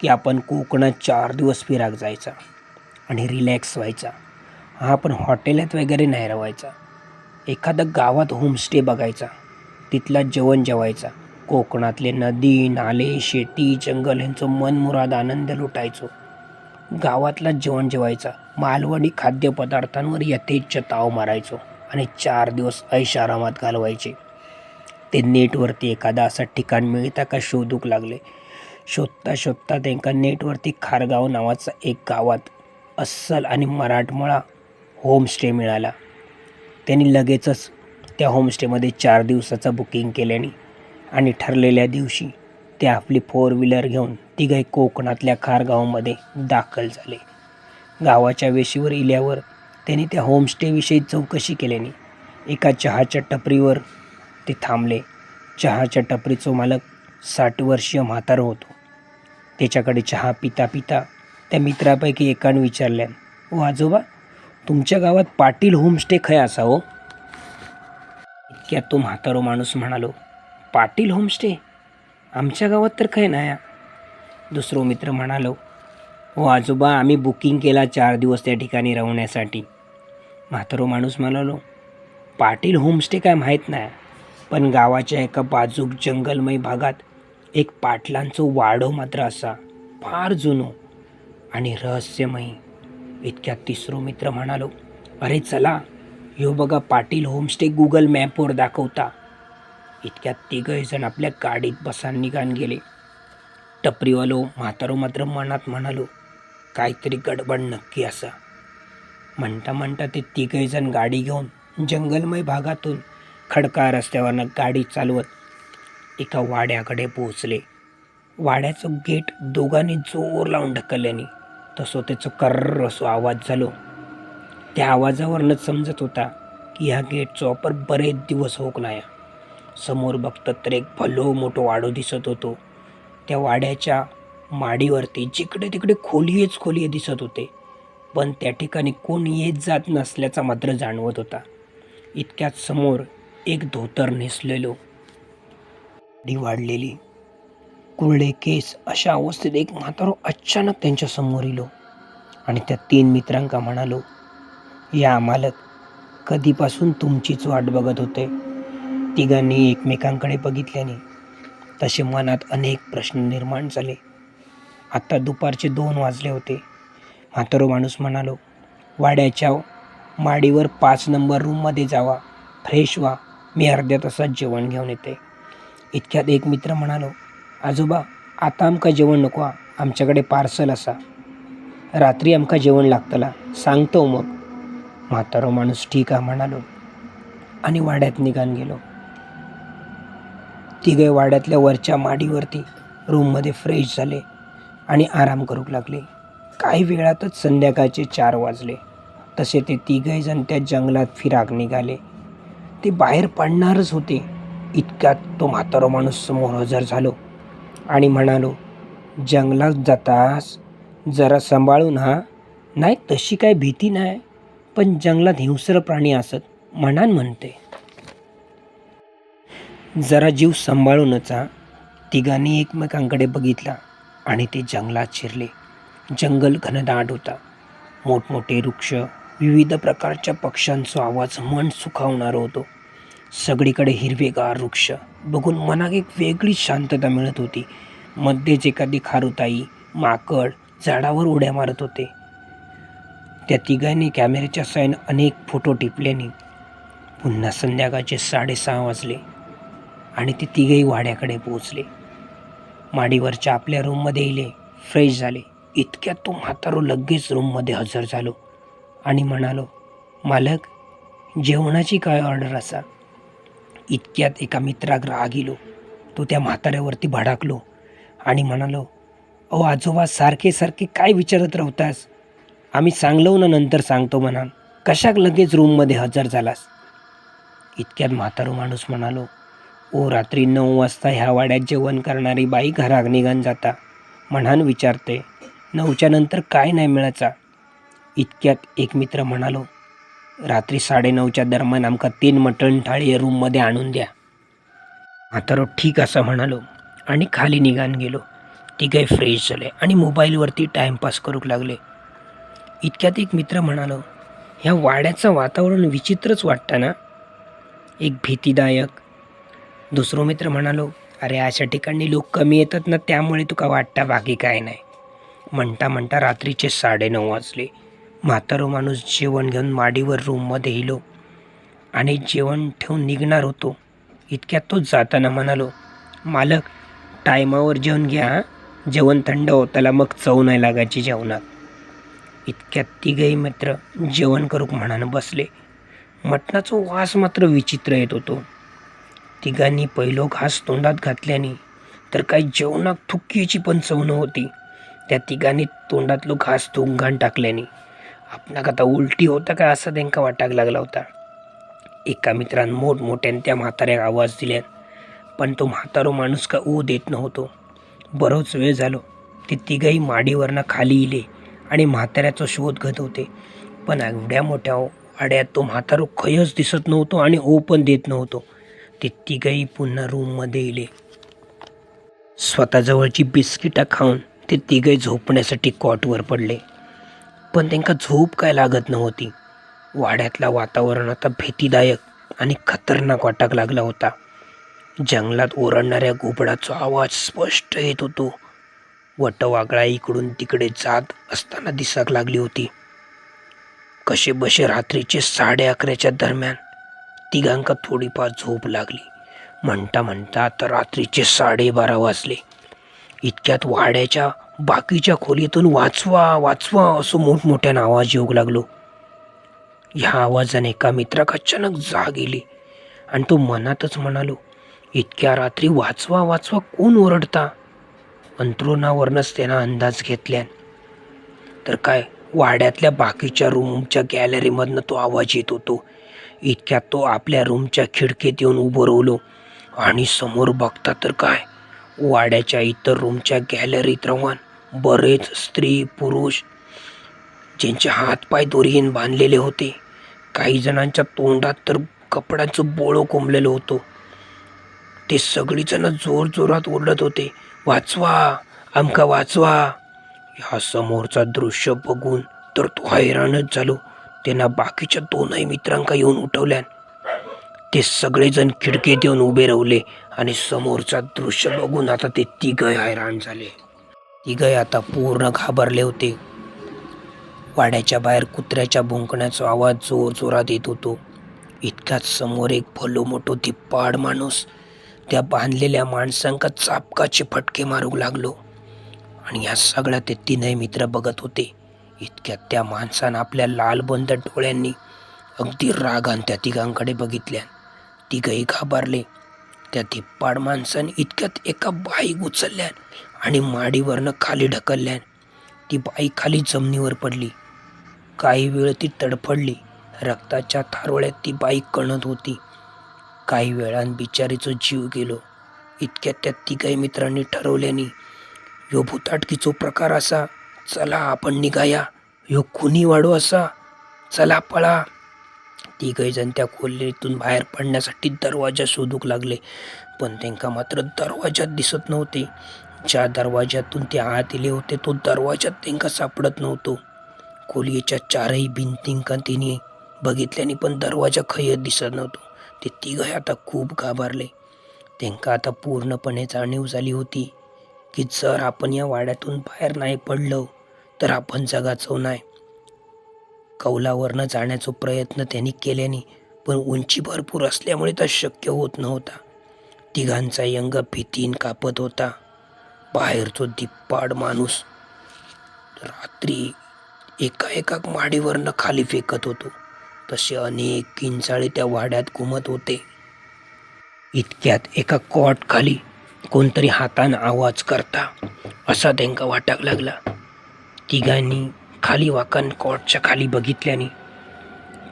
की आपण कोकणात चार दिवस फिराक जायचा आणि रिलॅक्स व्हायचा. हा आपण हॉटेलात वगैरे नाही राहायचा एखादा गावात होमस्टे बघायचा. तिथला जेवण जेवायचा. कोकणातले नदी नाले शेती जंगल यांचं मनमुराद आनंद लुटायचो. गावातला जेवण जेवायचा. मालवणी खाद्यपदार्थांवर यथेच्छ ताव मारायचो आणि चार दिवस ऐशारामात घालवायचे. ते नेटवरती एखादा असं ठिकाण मिळता का शोधूक लागले. शोधता शोधता त्यांका नेटवरती खारगाव नावाचा एक गावात अस्सल आणि मराठमोळा होमस्टे मिळाला. त्यांनी लगेचच त्या होमस्टेमध्ये चार दिवसाचं बुकिंग केल्याने आणि ठरलेल्या दिवशी ते आपली फोर व्हीलर घेऊन तिघही कोकणातल्या खारगावमध्ये दाखल झाले. गावाच्या वेशीवर इल्यावर त्यांनी त्या होमस्टेविषयी चौकशी केल्याने एका चहाच्या टपरीवर ते थांबले. चहाच्या टपरीचो मालक साठ वर्षीय म्हातारं होतो. त्याच्याकडे चहा पिता पिता त्या मित्रापैकी एकानं विचारल्यान ओ आजोबा तुमच्या गावात पाटील होमस्टे खय असा हो? इतक्यात तो म्हातारो माणूस म्हणालो पाटील होमस्टे? आमच्या गावात तर खय नाही दुसरो मित्र म्हणालो हो आजोबा आम्ही बुकिंग केला चार दिवस त्या ठिकाणी राहण्यासाठी. म्हातारो माणूस म्हणालो पाटील होमस्टे काय माहीत नाही पण गावाच्या एका बाजूक जंगलमय भागात एक पाटलांचो वाडो मात्र असा फार जुनो आणि रहस्यमयी. इतक्यात तिसरो मित्र म्हणालो अरे चला ह्यो बघा पाटील होमस्टे गुगल मॅपवर दाखवता. इतक्यात तिघही जण आपल्या गाडीत बसान निघान गेले. टपरीवालो म्हातारो मात्र मनात म्हणालो काहीतरी गडबड नक्की असा. म्हणता म्हणता ते तिघही जण गाडी घेऊन जंगलमय भागातून खडका रस्त्यावरनं गाडी चालवत एका वाड्याकडे पोहोचले. वाड्याचं गेट दोघांनी जोर लावून ढकलल्याने तसं त्याचं कर्र असो आवाज झालो. त्या आवाजावरनंच समजत होता की ह्या गेटचा वापर बरेच दिवस होक नाही. समोर बघतात तर एक भलो मोठं वाडो दिसत होतो. त्या वाड्याच्या माडीवरती जिकडे तिकडे खोलीच खोली दिसत होते. पण त्या ठिकाणी कोण येत जात नसल्याचा मात्र जाणवत होता. इतक्यात समोर एक धोतर नेसलेलो. डी वाढलेली. कुरळे केस अशा अवस्थेत एक म्हातारो अचानक त्यांच्यासमोर इलो आणि त्या तीन मित्रांका म्हणालो या मालक कधीपासून तुमचीच वाट बघत होते? तिघांनी एकमेकांकडे बघितल्याने तसे मनात अनेक प्रश्न निर्माण झाले. आत्ता दुपारचे दोन वाजले होते. म्हातारो माणूस म्हणालो वाड्याच्या माडीवर पाच नंबर रूममध्ये जावा. फ्रेश व्हा. मी अर्ध्या तासात जेवण घेऊन येते. इतक्यात एक मित्र म्हणालो आजोबा आता आमका जेवण नको हा. आमच्याकडे पार्सल असा. रात्री आमका जेवण लागतला सांगतो मग. म्हातारो माणूस ठीक आहे म्हणालो आणि वाड्यात निघान गेलो. तिघे वाड्यातल्या वरच्या माडीवरती रूममध्ये फ्रेश झाले आणि आराम करूक लागले. काही वेळातच संध्याकाळचे चार वाजले. तसे ते तिघही जण त्या जंगलात फिराक निघाले. ते बाहेर पडणारच होते. इतक्यात तो म्हातारा माणूस समोर हजर झालो आणि म्हणालो जंगलात जातास जरा सांभाळून हा. नाही तशी काय भीती नाही पण जंगलात हिंस्र प्राणी असत म्हणान म्हणते. जरा जीव सांभाळूनच हा. तिघांनी एकमेकांकडे बघितला आणि ते जंगलात शिरले. जंगल घनदाट होता. मोठमोठे वृक्ष विविध प्रकारच्या पक्ष्यांचा आवाज मन सुखावणारा होतो. सगळीकडे हिरवेगार वृक्ष. बघून मनात एक वेगळीच शांतता मिळत होती. मध्येच एखादी खारुताई माकड झाडावर उड्या मारत होते. त्या तिघांनी कॅमेऱ्याच्या साईन अनेक फोटो टिपल्याने पुन्हा संध्याकाळचे साडेसहा वाजले आणि ते तिघही वाड्याकडे पोहोचले. माडीवरच्या आपल्या रूममध्ये येले फ्रेश झाले. इतक्यात तो म्हातारो लगेच रूममध्ये हजर झालो आणि म्हणालो मालक जेवणाची काय ऑर्डर असा? इतक्यात एका मित्राक राग गेलो तो त्या म्हाताऱ्यावरती भडाकलो आणि म्हणालो अहो आजोबा सारखे सारखे काय विचारत राहतास? आम्ही सांगलो ना नंतर सांगतो म्हणा. कशाक लगेच रूममध्ये हजर झालास? इतक्यात म्हातारो माणूस म्हणालो ओ रात्री नऊ वाजता ह्या वाड्यात जेवण करणारी बाई घराग निघन जाता म्हणान विचारते. नऊच्या नंतर काय नाही मिळायचा इतक्यात एक मित्र म्हणालो रात्री साडेनऊच्या दरम्यान आमका तीन मटण थाळी रूममध्ये आणून द्या. म्हातारो ठीक असं म्हणालो आणि खाली निघान गेलो. ती काही फ्रेश झाले आणि मोबाईलवरती टाईमपास करूक लागले. इतक्यात एक मित्र म्हणालो ह्या वाड्याचं वातावरण विचित्रच वाटतं ना? एक भीतीदायक. दुसरो मित्र म्हणालो अरे अशा ठिकाणी लोक कमी येतात ना त्यामुळे तुका वाटता बाकी काय नाही. म्हणता म्हणता रात्रीचे साडेनऊ वाजले. म्हातारो माणूस जेवण घेऊन माडीवर रूममध्ये येलो. आणि जेवण ठेवून निघणार होतो. इतक्यात तोच जाताना म्हणालो मालक टायमावर जेवण घ्या जेवण थंड होताला मग चव नाही लागायची जेवणात. इतक्यात तिघही मित्र जेवण करूक म्हणानं बसले. मटणाचा वास मात्र विचित्र येत होतो. तिघांनी पहिलो घास तोंडात घातल्याने तर काही जेवणात थुक्कीची पण चव नव्हती. त्या तिघांनी तोंडातलो घास थुंगान टाकल्याने. आपणाक आता उलटी होता का असं त्यांका वाटाक लागला होता? एका मित्रान मोठमोठ्यान त्या म्हाताऱ्याक आवाज दिल्यान पण तो म्हातारो माणूस का ओ देत नव्हतो. बरोच वेळ झालो. ते तिघही माडीवरनं खाली इले आणि म्हाताऱ्याचा शोध घेत होते. पण एवढ्या मोठ्या आड्यात तो म्हातारो खयच दिसत नव्हतो आणि ओ पण देत नव्हतो. ते तिघही पुन्हा रूममध्ये इले. स्वतःजवळची बिस्किटं खाऊन ते तिघही झोपण्यासाठी कॉटवर पडले. पण त्यांका झोप काय लागत नव्हती. वाड्यातला वातावरण आता भीतीदायक आणि खतरनाक वाटाक लागला होता. जंगलात ओरडणाऱ्या घोबडाचा आवाज स्पष्ट येत होतो. वटवागळा इकडून तिकडे जात असताना दिसाक लागली होती. कसे बसे रात्रीचे साडे अकराच्या दरम्यान. तिघांका थोडीफार झोप लागली. म्हणता म्हणता तर रात्रीचे साडेबारा वाजले. इतक्यात वाड्याच्या बाकीच्या खोलीतून वाचवा वाचवा असं मोठमोठ्यानं आवाज येऊ लागलो. ह्या आवाजाने एका मित्राक अचानक जाग येली आणि तो मनातच म्हणालो इतक्या रात्री वाचवा वाचवा कोण ओरडता? अंतरुणावरनंच त्यानं अंदाज घेतल्यान. तर काय वाड्यातल्या बाकीच्या रूमच्या गॅलरीमधनं तो आवाज येत होतो. इतक्यात तो आपल्या रूमच्या खिडकीत येऊन उभं राहिलो. आणि समोर बघता तर काय वाड्याच्या इतर रूमच्या गॅलरीत रवान बरेच स्त्री पुरुष ज्यांचे हातपाय दोरीने बांधलेले होते. काही जणांच्या तोंडात तर कपड्याचं बोळं कोंबलेलं होतं. ते सगळीजण जोर जोरात ओरडत होते. वाचवा आमका वाचवा. ह्या समोरचा दृश्य बघून तर तो हैराणच झालो. त्यांना बाकीच्या दोनही मित्रांका येऊन उठवल्यान ते सगळेजण खिडकीत येऊन उभे राहिले आणि समोरचा दृश्य बघून आता ते तिघ हैराण झाले. तिघय आता पूर्ण घाबरले होते. वाड्याच्या बाहेर कुत्र्याच्या भुंकण्याचा आवाज जोर जोरात येत होतो. इतक्याच समोर एक भलो मोठो धिप्पाड माणूस त्या बांधलेल्या माणसांका चापकाचे फटके मारू लागलो. आणि या सगळ्या ते तीनही मित्र बघत होते. इतक्यात त्या माणसानं आपल्या लालबंद डोळ्यांनी अगदी रागान त्या तिघांकडे बघितल्या. तिघही घाबरले. त्या धिप्पाड माणसाने इतक्यात एका बाई उचलल्या आणि माडीवरनं खाली ढकलल्यान ती बाई खाली जमिनीवर पडली. काही वेळ ती तडफडली. रक्ताच्या थारोळ्यात ती बाई कणत होती. काही वेळान बिचारीचो जीव गेलो. इतक्यात त्या तिघही मित्रांनी ठरवल्यानी ह्यो भूताटकीचो प्रकार असा. चला आपण निघाया. ह्यो खुनी वाडो असा. चला पळा. तिघही जण त्या खोलीतून बाहेर पडण्यासाठी दरवाजा शोधूक लागले. पण त्यांका मात्र दरवाजात दिसत नव्हते. ज्या दरवाज्यातून ते आत आले होते तो दरवाजात त्यांका सापडत नव्हतो. खोलीच्या चारही भिंतींका तिने बघितल्याने पण दरवाजा खयत दिसत नव्हतो. ते तिघही आता खूप घाबरले. त्यांका आता पूर्णपणे जाणीव झाली होती की जर आपण या वाड्यातून बाहेर नाही पडलो तर आपण जगाचो नाही. कौलावरनं जाण्याचा प्रयत्न त्यांनी केल्याने पण उंची भरपूर असल्यामुळे तर शक्य होत नव्हता. तिघांचा यंग भीतीन कापत होता. बाहेरचो दिप्पाड माणूस रात्री एका एका माडीवरनं खाली फेकत होतो. तसे अनेक किंचाळे त्या वाड्यात घुमत होते. इतक्यात एका कॉट खाली कोणतरी हातानं आवाज करता असा त्यांका वाटाक लागला. तिघांनी खाली वाकन कॉटच्या खाली बघितल्याने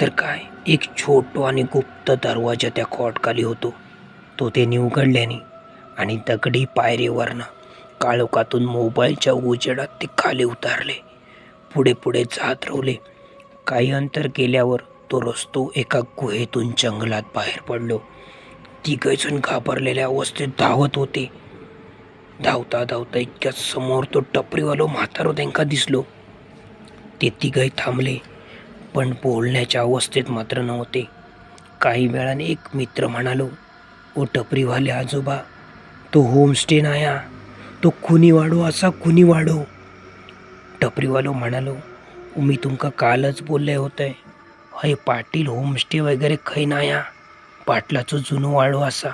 तर काय एक छोटो आणि गुप्त दरवाजा त्या कॉट खाली होतो. तो त्यांनी उघडल्याने आणि दगडी पायरीवरनं काळोखातून मोबाईलच्या उजेडात ते खाली उतारले. पुढे पुढे जात रावले काही अंतर गेल्यावर तो रस्तो एका गुहेतून जंगलात बाहेर पडलो. तिघजण घाबरलेल्या अवस्थेत धावत होते. धावता धावता इतक्या समोर तो टपरीवालो म्हातारो त्यांका दिसलो. ते तिघही थांबले पण बोलण्याच्या अवस्थेत मात्र नव्हते. काही वेळाने एक मित्र म्हणालो ओ टपरीवाले आजोबा तो होमस्टे नाया. तो खुनी वाडो असा खुनी वाडो टपरीवालो म्हणालो मी तुमका कालच बोलले होते हय पाटील होमस्टे वगैरे खै नाया पाटलाचो जुनो वाडो असा.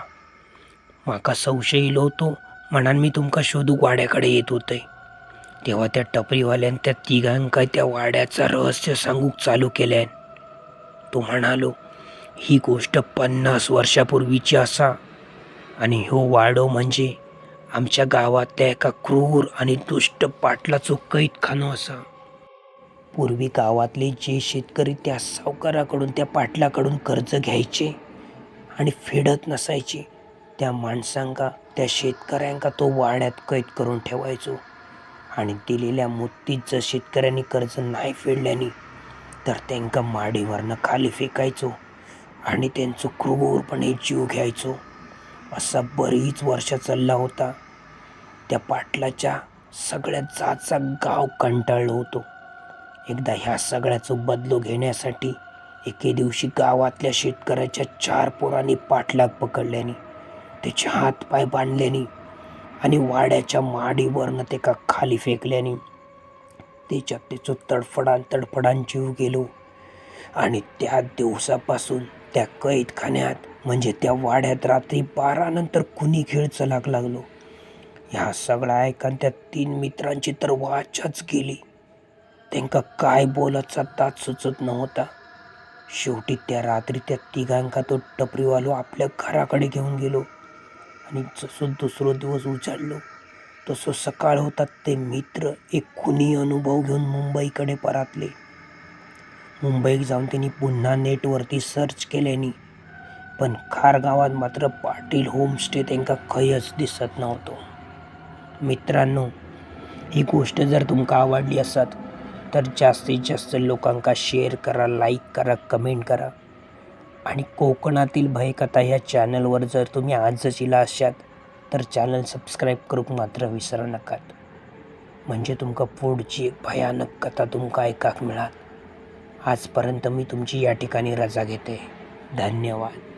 माका संशय इलो होतो म्हणान मी तुमका शोधूक वाड्याकडे येत होते. तेव्हा त्या टपरीवाल्यान त्या तिघांका त्या वाड्याचा रहस्य सांगूक चालू केल्यान तो म्हणालो ही गोष्ट पन्नास वर्षापूर्वीची असा आणि ह्यो वाडो म्हणजे आमच्या गावात त्या एका क्रूर आणि दुष्ट पाटलाचो कैदखानो असा. पूर्वी गावातले जे शेतकरी त्या सावकाराकडून त्या पाटलाकडून कर्ज घ्यायचे आणि फेडत नसायचे त्या माणसांका त्या शेतकऱ्यांका तो वाड्यात कैद करून ठेवायचो. आणि दिलेल्या मुत्तीत जर शेतकऱ्यांनी कर्ज नाही फेडल्याने तर त्यांका माडीवरनं खाली फेकायचो आणि त्यांचं क्रूरपणे जीव घ्यायचो. असा बरीच वर्ष चालला होता. त्या पाटलाच्या सगळ्या जाचा गाव कंटाळलो होतो. एकदा ह्या सगळ्याचं बदलो घेण्यासाठी एके दिवशी गावातल्या शेतकऱ्याच्या चार पोरांनी पाटलाग पकडल्याने त्याचे हात पाय बांधल्याने आणि वाड्याच्या माडीवरनं ते का खाली फेकल्याने त्याच्यात त्याचं तडफडान तडफडान जीव गेलो. आणि त्या दिवसापासून त्या कैदखान्यात म्हणजे त्या वाड्यात रात्री बारानंतर कुणी खेळ चलाक लागलो. ह्या सगळ्या ऐकून त्या तीन मित्रांची तर वाचाच गेली. त्यांका काय बोलायचा तात सुचत नव्हता. शेवटी त्या रात्री त्या तिघांका तो टपरीवालो आपल्या घराकडे घेऊन गेलो आणि जसो दुसरो दिवस उजाडलो तसो सकाळ होतात ते मित्र एक खुनी अनुभव घेऊन मुंबईकडे परतले. मुंबईत जाऊन त्यांनी पुन्हा नेटवरती सर्च केल्यानी पण खार गावात मात्र पाटील होमस्टे त्यांका खयच दिसत नव्हतो. मित्रांनो ही गोष्ट जर तुमका आवडली असत तर जास्तीत जास्त लोकांका शेअर करा लाईक करा कमेंट करा. आणि कोकणातील भयकथा ह्या चॅनलवर जर तुम्ही आजच इला असात तर चॅनल सबस्क्राईब करूक मात्र विसरू नकात. म्हणजे तुमका पुढची एक भयानक कथा तुमका ऐकाक मिळात आजपर्यंत मी तुमची या ठिकाणी रजा घेते. धन्यवाद.